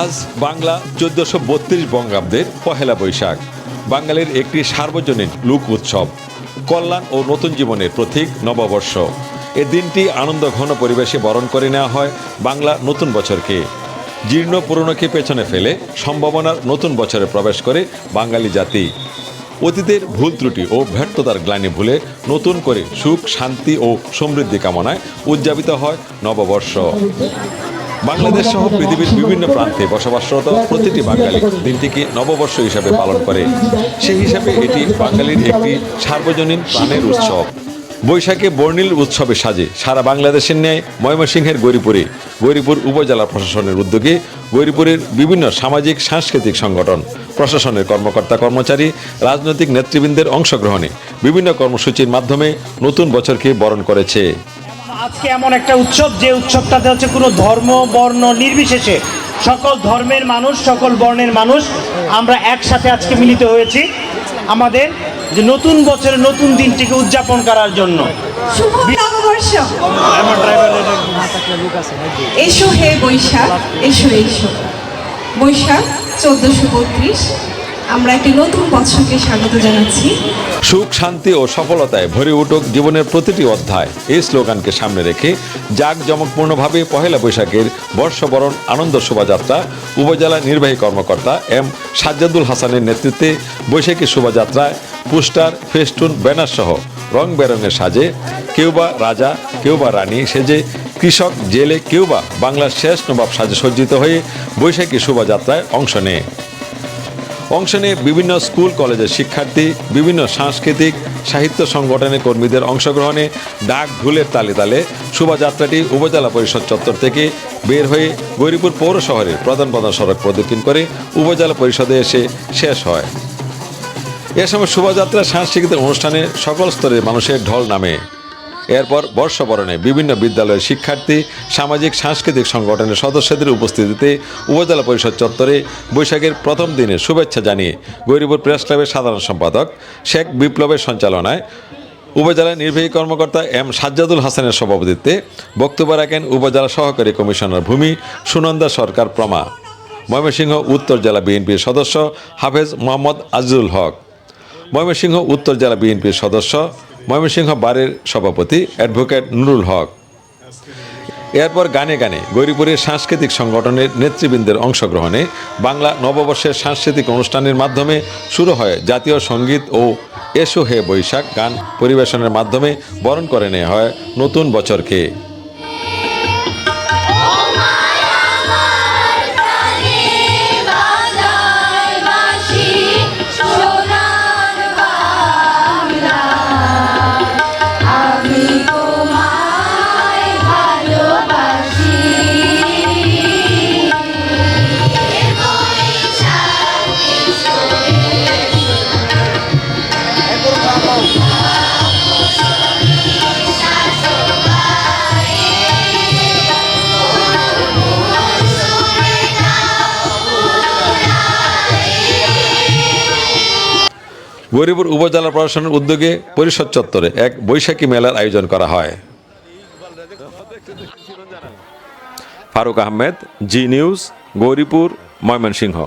আজ বাংলা চোদ্দশো বত্রিশ বঙ্গাব্দের পহেলা বৈশাখ। বাঙালির একটি সার্বজনীন লোক উৎসব, কল্যাণ ও নতুন জীবনের প্রতীক নববর্ষ। এ দিনটি আনন্দ ঘন পরিবেশে বরণ করে নেওয়া হয় বাংলা নতুন বছরকে। জীর্ণ পুরনোকে পেছনে ফেলে সম্ভাবনার নতুন বছরে প্রবেশ করে বাঙালি জাতি। অতীতের ভুল ত্রুটি ও ব্যর্থতার গ্লানি ভুলে নতুন করে সুখ, শান্তি ও সমৃদ্ধি কামনায় উদযাপিত হয় নববর্ষ। বাংলাদেশ সহ পৃথিবীর বিভিন্ন প্রান্তে বসবাসরত প্রতিটি বাঙালি দিনটিকে নববর্ষ হিসাবে পালন করে। সেই হিসাবে এটি বাঙালির একটি সার্বজনীন প্রাণের উৎসব। বৈশাখে বর্ণিল উৎসবে সাজে সারা বাংলাদেশের ন্যায় ময়মনসিংহের গৌরীপুরে, গৌরীপুর উপজেলা প্রশাসনের উদ্যোগে গৌরীপুরের বিভিন্ন সামাজিক, সাংস্কৃতিক সংগঠন, প্রশাসনের কর্মকর্তা কর্মচারী, রাজনৈতিক নেতৃবৃন্দের অংশগ্রহণে বিভিন্ন কর্মসূচির মাধ্যমে নতুন বছরকে বরণ করেছে। আজকে এমন একটা উৎসব, যে উৎসবটাতে হচ্ছে কোনো ধর্ম, বর্ণ নির্বিশেষে সকল ধর্মের মানুষ, সকল বর্ণের মানুষ আমরা একসাথে আজকে মিলিত হয়েছি আমাদের যে নতুন বছরের নতুন দিনটিকে উদযাপন করার জন্য। এসো হে বৈশাখ, এসো এসো। বৈশাখ চোদ্দশো বত্রিশ আমরা একটি নতুন বছরকে স্বাগত জানাচ্ছি। সুখ, শান্তি ও সফলতায় ভরে উঠুক জীবনের প্রতিটি অধ্যায়। এই স্লোগানকে সামনে রেখে জাঁকজমকপূর্ণভাবে পহেলা বৈশাখের বর্ষবরণ আনন্দ শোভাযাত্রা উপজেলা নির্বাহী কর্মকর্তা এম সাজ্জাদুল হাসানের নেতৃত্বে বৈশাখী শোভাযাত্রায় পোস্টার, ফেস্টুন, ব্যানার সহ রং বেরঙের সাজে কেউ বা রাজা কেউ বা রানী সেজে কৃষক, জেলে কেউ বা বাংলার শেষ নবাব সাজে সজ্জিত হয়ে বৈশাখী শোভাযাত্রায় অংশ নেয়। অংশ নিয়ে বিভিন্ন স্কুল, কলেজের শিক্ষার্থী, বিভিন্ন সাংস্কৃতিক, সাহিত্য সংগঠনের কর্মীদের অংশগ্রহণে ডাক ঢুলের তালে তালে শোভাযাত্রাটি উপজেলা পরিষদ চত্বর থেকে বের হয়ে গৌরীপুর পৌর শহরের প্রধান প্রধান সড়ক প্রদক্ষিণ করে উপজেলা পরিষদে এসে শেষ হয়। এ সময় শোভাযাত্রা সাংস্কৃতিক অনুষ্ঠানে সকল স্তরের মানুষের ঢল নামে। এরপর বর্ষবরণে বিভিন্ন বিদ্যালয়ের শিক্ষার্থী, সামাজিক, সাংস্কৃতিক সংগঠনের সদস্যদের উপস্থিতিতে উপজেলা পরিষদ চত্বরে বৈশাখের প্রথম দিনে শুভেচ্ছা জানিয়ে গৌরীপুর প্রেস ক্লাবের সাধারণ সম্পাদক শেখ বিপ্লবের সঞ্চালনায় উপজেলা নির্বাহী কর্মকর্তা এম সাজ্জাদুল হাসানের সভাপতিত্বে বক্তব্য রাখেন উপজেলা সহকারী কমিশনার ভূমি সুনন্দা সরকার প্রমা, ময়মনসিংহ উত্তর জেলা বিএনপির সদস্য হাফেজ মোহাম্মদ আজিজুল হক, ময়মনসিংহ উত্তর জেলা বিএনপির সদস্য ময়মনসিংহ বারের সভাপতি অ্যাডভোকেট নুরুল হক। এরপর গানে গানে গৌরীপুরের সাংস্কৃতিক সংগঠনের নেতৃবৃন্দের অংশগ্রহণে বাংলা নববর্ষের সাংস্কৃতিক অনুষ্ঠানের মাধ্যমে শুরু হয় জাতীয় সংগীত ও এসো হে বৈশাখ গান পরিবেশনের মাধ্যমে বরণ করে নেওয়া হয় নতুন বছরকে। গৌরীপুর উপজেলা প্রশাসনের উদ্যোগে পরিষদ চত্বরে এক বৈশাখী মেলার আয়োজন করা হয়। ফারুক আহমেদ, জি নিউজ, গৌরীপুর, ময়মনসিংহ।